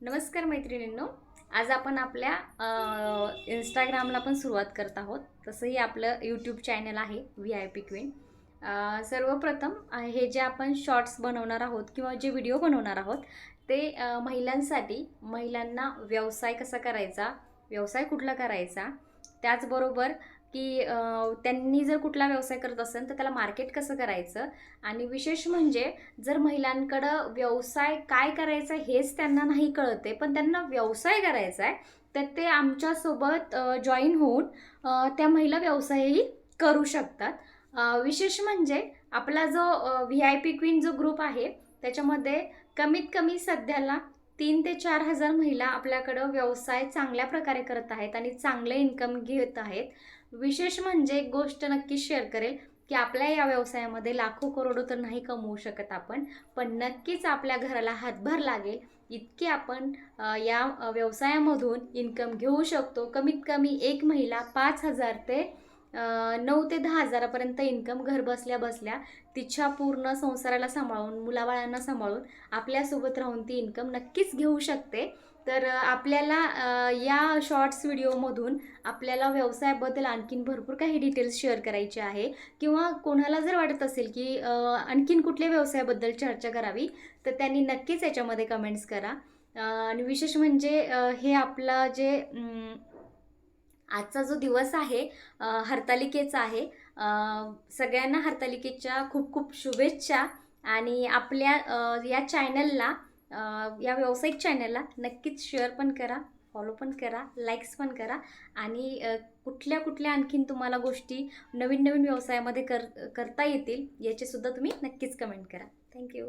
नमस्कार मैत्रिणींनो. आज आपण आपल्या इंस्टाग्रामला पण सुरुवात करत आहोत. तसंही आपलं यूट्यूब चॅनल आहे व्ही आय पी क्वीन सर्वप्रथम हे जे आपण शॉर्ट्स बनवणार आहोत किंवा जे व्हिडिओ बनवणार आहोत ते महिलांसाठी महिलांना व्यवसाय कसा करायचा व्यवसाय कुठला करायचा त्याचबरोबर की त्यांनी जर कुठला व्यवसाय करत असेल तर त्याला मार्केट कसं करायचं? आणि विशेष म्हणजे जर महिलांकडं व्यवसाय काय करायचा हेच त्यांना नाही कळते पण त्यांना व्यवसाय करायचा आहे तर ते आमच्यासोबत जॉईन होऊन त्या महिला व्यवसायही करू शकतात. विशेष म्हणजे आपला जो व्ही आय पी क्वीन जो ग्रुप आहे त्याच्यामध्ये कमीत कमी सध्याला तीन ते चार हजार महिला आपल्याकडं व्यवसाय चांगल्या प्रकारे करत आहेत आणि चांगलं इन्कम घेत आहेत. विशेष म्हणजे एक गोष्ट नक्कीच शेअर करेल की आपल्या या व्यवसायामध्ये लाखो करोडो तर नाही कमवू शकत आपण पण नक्कीच आपल्या घराला हातभार लागेल इतकी आपण या व्यवसायामधून इन्कम घेऊ शकतो. कमीत कमी एक महिला पाच हजार ते नऊ ते दहा हजारापर्यंत इन्कम घर बसल्या बसल्या तिच्या पूर्ण संसाराला सांभाळून मुलाबाळांना सांभाळून आपल्यासोबत राहून ती इन्कम नक्कीच घेऊ शकते. तर आपल्याला या शॉर्ट्स व्हिडिओमधून आपल्याला व्यवसायाबद्दल आणखीन भरपूर काही डिटेल्स शेअर करायचे आहे. किंवा कोणाला जर वाटत असेल की आणखीन कुठल्या व्यवसायाबद्दल चर्चा करावी तर त्यांनी नक्कीच याच्यामध्ये कमेंट्स करा. आणि विशेष म्हणजे हे आपलं जे आजचा जो दिवस आहे हरतालिकेचा आहे. सगळ्यांना हरतालिकेच्या खूप खूप शुभेच्छा आणि आपल्या या चॅनलला या व्यावसायिक चॅनलला नक्कीच शेअर पण करा फॉलो पण करा लाईक्स पण करा आणि कुठल्या कुठल्या आणखीन तुम्हाला गोष्टी नवीन नवीन व्यवसायामध्ये कर करता येतील याचेसुद्धा तुम्ही नक्कीच कमेंट करा. थँक्यू